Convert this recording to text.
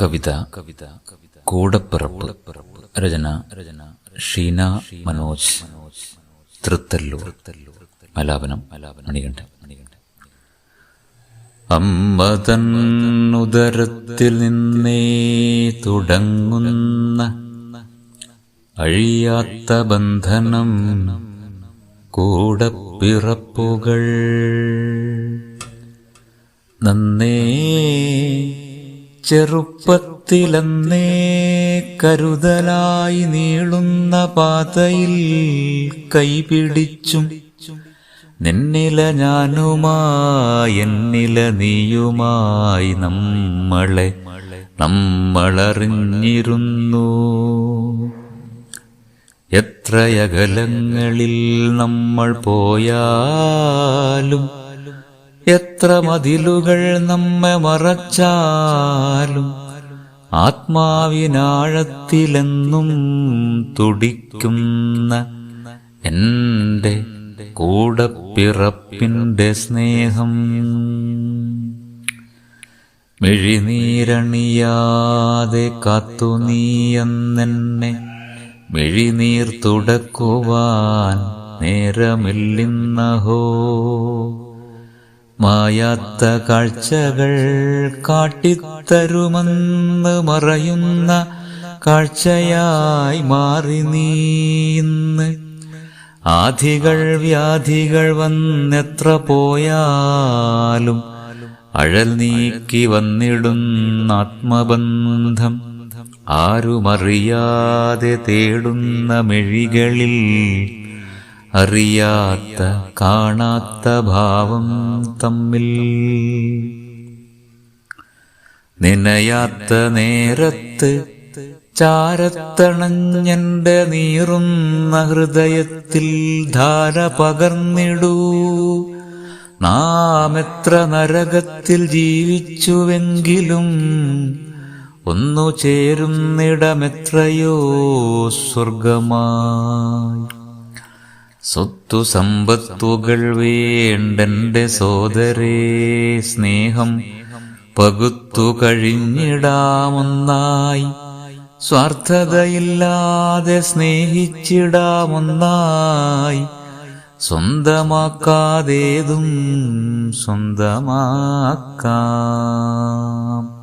കവിത കവിത കൂടപ്പിറപ്പ് രചന രചന ഷീന മനോജ് തൃത്തല്ലൂർ മലാപനം മണികണ്ഠൻ. മണികണ്ഠ അമ്മ തന്നുദരത്തിൽ നിന്നേ തുടങ്ങുന്ന അഴിയാത്ത ബന്ധനം കൂടപ്പിറപ്പുകൾ നന്നേ ചെറുപ്പത്തിലന്നേ കരുതലായി നീളുന്ന പാതയിൽ കൈപിടിച്ചും നിന്നില ഞാനുമായി എന്നില നീയുമായി നമ്മളെ നമ്മളറിഞ്ഞിരുന്നു. എത്രയകലങ്ങളിൽ നമ്മൾ പോയാലും എത്ര മതിലുകൾ നമ്മെ മറച്ചാലും ആത്മാവിനാഴത്തിലെന്നും തുടിക്കുന്ന എന്റെ കൂടപ്പിറപ്പിന്റെ സ്നേഹം. മിഴിനീരണിയാതെ കാത്തു നീയെന്നെ മിഴിനീർ തുടക്കുവാൻ നേരമില്ലിന്നഹോ. മായാത്ത കാഴ്ചകൾ കാട്ടിത്തരുമെന്ന് മറയുന്ന കാഴ്ചയായി മാറി നീന്ന് ആധികൾ വ്യാധികൾ വന്നെത്ര പോയാലും അഴൽ നീക്കി വന്നിടുന്ന ആത്മബന്ധം. ആരുമറിയാതെ തേടുന്ന മെഴികളിൽ അറിയാത്ത കാണാത്ത ഭാവം തമ്മിൽ. നിനയാത്ത നേരത്ത് ചാരത്തണഞ്ഞെന്റെ നീറുന്ന ഹൃദയത്തിൽ ധാര പകർന്നിടൂ. നാം എത്ര നരകത്തിൽ ജീവിച്ചുവെങ്കിലും ഒന്നു ചേരുന്നിടമെത്രയോ സ്വർഗമായി സ്വത്തു സമ്പത്തുകൾ വേണ്ടെന്റെ സോദരേ സ്നേഹം പകുത്തു കഴിഞ്ഞിടാമൊന്നായി സ്വാർത്ഥതയില്ലാതെ സ്നേഹിച്ചിടാമൊന്നായി സ്വന്തമാക്കാതേതും സ്വന്തമാക്കാം.